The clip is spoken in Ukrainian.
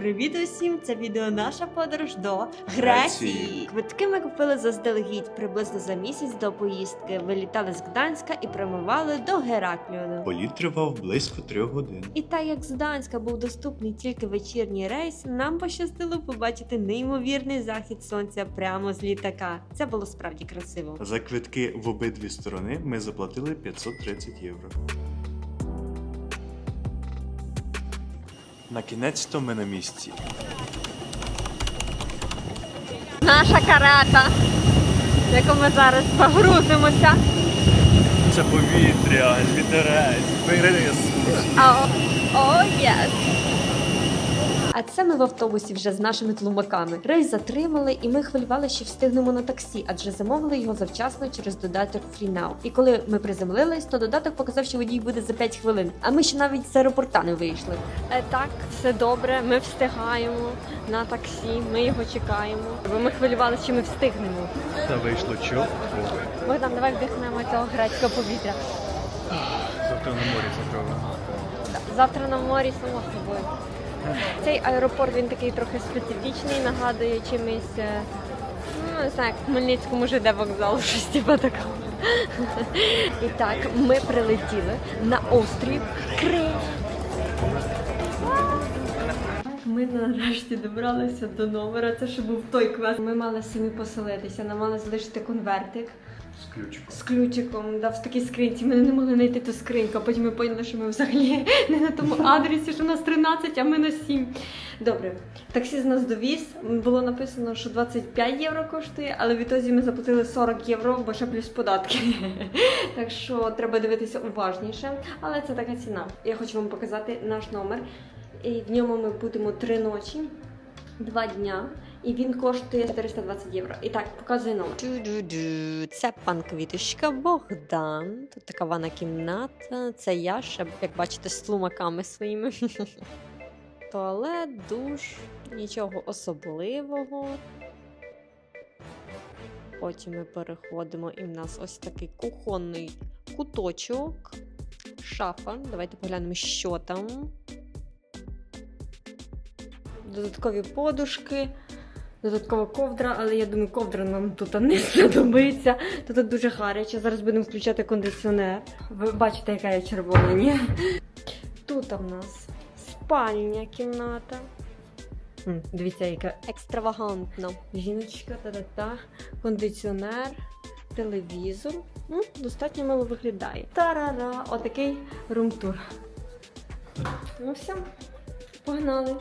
Привіт усім! Це відео наша подорож до Греції. Греції. Квитки ми купили заздалегідь приблизно за місяць до поїздки. Вилітали з Гданська і прямували до Геракліону. Політ тривав близько трьох годин. І так як з Гданська був доступний тільки вечірній рейс, нам пощастило побачити неймовірний захід сонця прямо з літака. Це було справді красиво. За квитки в обидві сторони ми заплатили 530 євро. На кінець то ми на місці. Наша карета, в яку ми зараз погрузимося. Це повітря, вітерець, вирис. О, о, єс! А це ми в автобусі вже з нашими тлумаками. Рейс затримали, і ми хвилювали, що встигнемо на таксі, адже замовили його завчасно через додаток FreeNow. І коли ми приземлились, то додаток показав, що водій буде за 5 хвилин. А ми ще навіть з аеропорта не вийшли. Е, так, все добре. Ми встигаємо на таксі. Ми його чекаємо. Бо ми хвилювалися, що ми встигнемо. Та вийшло чітко. Богдан, давай вдихнемо цього грецького повітря. Завтра на морі закрили. Завтра на морі само собою. Цей аеропорт він такий трохи специфічний, нагадує чимось. е, Ну, не знаю, як в Хмельницькому ЖД вокзал, щось типа такого. І так, ми прилетіли на острів Крит. Ми нарешті добралися до номера. Це ще був той квест. Ми мали самі поселитися, нам мали залишити конвертик З ключиком. з ключиком, да, в такій скринці. Ми не могли знайти ту скриньку, а потім ми поняли, що ми взагалі не на тому адресі, що у нас 13, а ми на 7. Добре, таксі з нас довіз. Було написано, що 25 євро коштує, але відтоді ми заплатили 40 євро, бо ще плюс податки. Так що треба дивитися уважніше. Але це така ціна. Я хочу вам показати наш номер. І в ньому ми будемо три ночі, два дня. І він коштує 420 євро. І так, показую номер. Ду-ду-ду. Це пан Квіточка Богдан. Тут така ванна кімната. Це я ще, як бачите, з тлумаками своїми. Туалет, душ, нічого особливого. Потім ми переходимо, і в нас ось такий кухонний куточок, шафа. Давайте поглянемо, що там. Додаткові подушки. Додаткова ковдра, але я думаю, ковдра нам тут не знадобиться. Тут дуже гаряче. Зараз будемо включати кондиціонер. Ви бачите, яка я червона, ні? Тут в нас спальня кімната. М, Дивіться, яка екстравагантна. Жіночка, та-та-та, кондиціонер, телевізор. М, Достатньо мило виглядає. Тарара! Отакий румтур. Ну все, погнали.